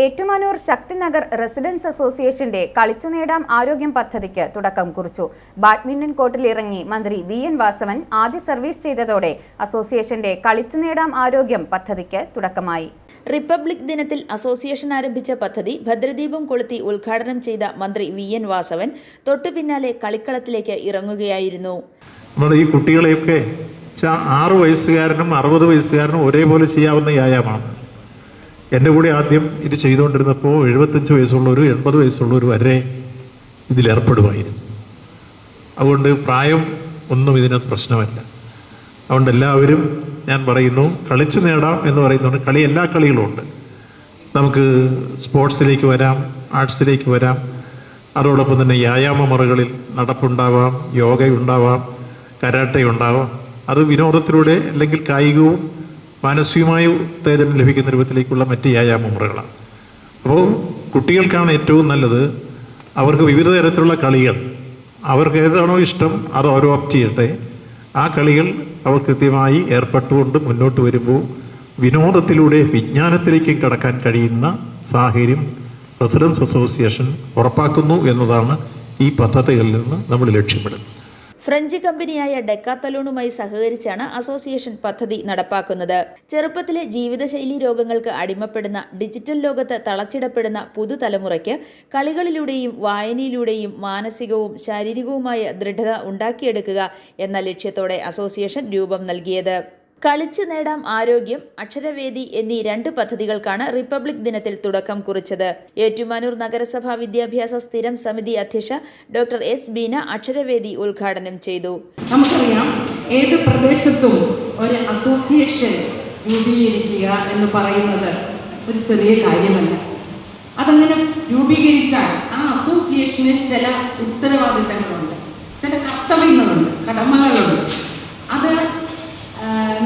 Ettumanoor Shakthinagar residence അസോസിയേഷന്റെ കളിച്ചു നേടാം ആരോഗ്യം പദ്ധതിക്ക് തുടക്കം കുറിച്ചു. ബാഡ്മിന്റൺ കോർട്ടിലിറങ്ങി മന്ത്രി വി എൻ വാസവൻ ആദ്യ സർവീസ് ചെയ്തതോടെ അസോസിയേഷന്റെ കളിച്ചു നേടാം ആരോഗ്യം പദ്ധതിക്ക് തുടക്കമായി. റിപ്പബ്ലിക് ദിനത്തിൽ അസോസിയേഷൻ ആരംഭിച്ച പദ്ധതി ഭദ്രദീപം കൊളുത്തി ഉദ്ഘാടനം ചെയ്ത മന്ത്രി വി എൻ വാസവൻ തൊട്ടു പിന്നാലെ കളിക്കളത്തിലേക്ക് ഇറങ്ങുകയായിരുന്നു. നമ്മുടെ ഈ കുട്ടികളെയൊക്കെ ആറ് വയസ്സുകാരനും അറുപത് വയസ്സുകാരനും ഒരേപോലെ ചെയ്യാവുന്ന വ്യായാമമാണ്. എന്റെ കൂടെ ആദ്യം ഇത് ചെയ്തുകൊണ്ടിരുന്നപ്പോൾ എഴുപത്തഞ്ച് വയസ്സുള്ളവരും എൺപത് വയസ്സുള്ളവർ വരെ ഇതിലേർപ്പെടുമായിരുന്നു അതുകൊണ്ട് പ്രായം ഒന്നും ഇതിനകത്ത് പ്രശ്നമല്ല. അതുകൊണ്ട് എല്ലാവരും ഞാൻ പറയുന്നു കളിച്ചു നേടാം എന്ന് പറയുന്നുണ്ട്. കളി എല്ലാ കളികളും ഉണ്ട്. നമുക്ക് സ്പോർട്സിലേക്ക് വരാം ആർട്സിലേക്ക് വരാം. അതോടൊപ്പം തന്നെ വ്യായാമ മുറകളിൽ നടപ്പുണ്ടാവാം യോഗയുണ്ടാവാം കരാട്ടെ ഉണ്ടാവാം അത് വിനോദത്തിലൂടെ അല്ലെങ്കിൽ കായികവും മാനസികമായ ഉത്തേജനം ലഭിക്കുന്ന രൂപത്തിലേക്കുള്ള മറ്റ് വ്യായാമ മുറകളാണ്. അപ്പോൾ കുട്ടികൾക്കാണ് ഏറ്റവും നല്ലത് അവർക്ക് വിവിധ തരത്തിലുള്ള കളികൾ. അവർക്ക് ഏതാണോ ഇഷ്ടം അത് ഓരോ ഓപ്റ്റ് ചെയ്യട്ടെ. ആ കളികൾ അവർ കൃത്യമായി ഏർപ്പെട്ടുകൊണ്ട് മുന്നോട്ട് വരുമ്പോൾ വിനോദത്തിലൂടെ വിജ്ഞാനത്തിലേക്കും കടക്കാൻ കഴിയുന്ന സാഹചര്യം റെസിഡൻസ് അസോസിയേഷൻ ഉറപ്പാക്കുന്നു എന്നതാണ് ഈ പദ്ധതികളിൽ നിന്ന് നമ്മൾ ലക്ഷ്യമിടുന്നത്. ഫ്രഞ്ച് കമ്പനിയായ ഡെക്കാത്തലോണുമായി സഹകരിച്ചാണ് അസോസിയേഷൻ പദ്ധതി നടപ്പാക്കുന്നത്. ചെറുപ്പത്തിലെ ജീവിതശൈലി രോഗങ്ങൾക്ക് അടിമപ്പെടുന്ന ഡിജിറ്റൽ ലോകത്ത് തളച്ചിടപ്പെടുന്ന പുതുതലമുറയ്ക്ക് കളികളിലൂടെയും വായനയിലൂടെയും മാനസികവും ശാരീരികവുമായ ദൃഢത ഉണ്ടാക്കിയെടുക്കുക എന്ന ലക്ഷ്യത്തോടെ അസോസിയേഷൻ രൂപം നൽകിയത്. കളിച്ചു നേടാം ആരോഗ്യം അക്ഷരവേദി എന്നീ രണ്ട് പദ്ധതികൾക്കാണ് റിപ്പബ്ലിക് ദിനത്തിൽ തുടക്കം കുറിച്ചത്. ഏറ്റുമാനൂർ നഗരസഭാ വിദ്യാഭ്യാസ സ്ഥിരം സമിതി അധ്യക്ഷ ഡോക്ടർ എസ്. ബീന അക്ഷരവേദി ഉദ്ഘാടനം ചെയ്തു. നമുക്കറിയാം ഏത് പ്രദേശത്തും ഒരു അസോസിയേഷൻ രൂപീകരിക്കുക എന്ന് പറയുന്നത് ഒരു ചെറിയ കാര്യമല്ല. അതങ്ങനെ രൂപീകരിച്ചാൽ ആ അസോസിയേഷന് ചില ഉത്തരവാദിത്തങ്ങളുണ്ട് ചില കർത്തവ്യങ്ങളുണ്ട് കടമകളുണ്ട്. അത്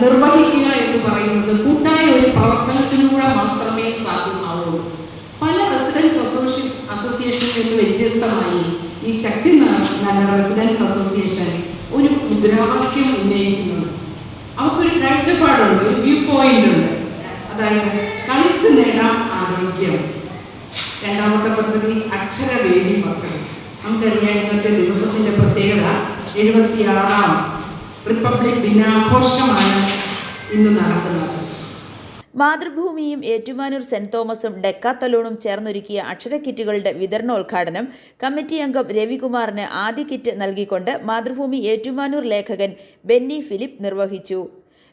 നിർവഹിക്കുക എന്ന് പറയുന്നത് കൂട്ടായ ഒരു പ്രവർത്തനത്തിലൂടെ മാത്രമേ സാധ്യമാവുള്ളൂ പല റെസിഡൻസ് അസോസിയേഷൻ അസോസിയേഷനിൽ നിന്ന് വ്യത്യസ്തമായി ഈ ശക്തി നഗർ റെസിഡൻസ് അസോസിയേഷൻ ഒരു മുദ്രാവാക്യം ഉന്നയിക്കുന്നുണ്ട്. അവർക്കൊരു കാഴ്ചപ്പാടുണ്ട് ഒരു വ്യൂ പോയിന്റ് ഉണ്ട്. അതായത് കളിച്ചു നേടാം ആരോഗ്യം രണ്ടാമത്തെ പദ്ധതി അക്ഷരവേദി പദ്ധതി നമുക്കറിയാം ഇന്നത്തെ ദിവസത്തിന്റെ പ്രത്യേകത എഴുപത്തിയാറാം റിപ്പബ്ലിക് ദിനാഘോഷമാണ് ഇന്ന് നടക്കുന്നത്. മാതൃഭൂമിയും ഏറ്റുമാനൂർ സെന്റ് തോമസും ഡെക്കാത്തലോണും ചേർന്നൊരുക്കിയ അക്ഷരക്കിറ്റുകളുടെ വിതരണോദ്ഘാടനം കമ്മിറ്റി അംഗം രവികുമാറിന് ആദ്യ കിറ്റ് നൽകിക്കൊണ്ട് മാതൃഭൂമി ഏറ്റുമാനൂർ ലേഖകൻ ബെന്നി ഫിലിപ്പ് നിർവഹിച്ചു.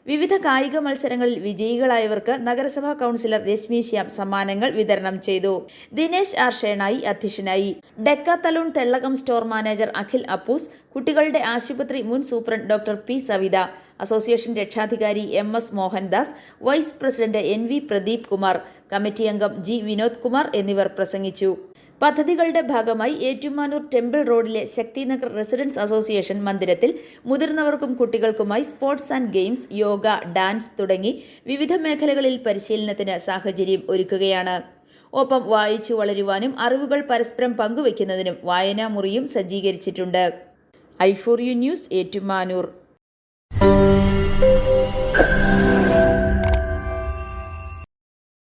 വിവിധ കായിക മത്സരങ്ങളിൽ വിജയികളായവർക്ക് നഗരസഭാ കൗൺസിലർ രശ്മി ശ്യാം സമ്മാനങ്ങൾ വിതരണം ചെയ്തു. ദിനേശ് ആർ ഷേണായി അധ്യക്ഷനായി. Decathlon Thellakam store manager Akhil Appoos കുട്ടികളുടെ ആശുപത്രി മുൻ superintendent doctor P Savitha association രക്ഷാധികാരി M S Mohandas vice president N V Pradeep Kumar committee അംഗം ജി വിനോദ് കുമാർ എന്നിവർ പ്രസംഗിച്ചു. പദ്ധതികളുടെ ഭാഗമായി ഏറ്റുമാനൂർ ടെമ്പിൾ റോഡിലെ ശക്തിനഗർ റെസിഡൻസ് അസോസിയേഷൻ മന്ദിരത്തിൽ മുതിർന്നവർക്കും കുട്ടികൾക്കുമായി sports and games yoga dance തുടങ്ങി വിവിധ മേഖലകളിൽ പരിശീലനത്തിന് സാഹചര്യം ഒരുക്കുകയാണ്. ഒപ്പം വായിച്ചു വളരുവാനും അറിവുകൾ പരസ്പരം പങ്കുവയ്ക്കുന്നതിനും വായനാമുറിയും സജ്ജീകരിച്ചിട്ടുണ്ട്. I for you news Ettumanoor.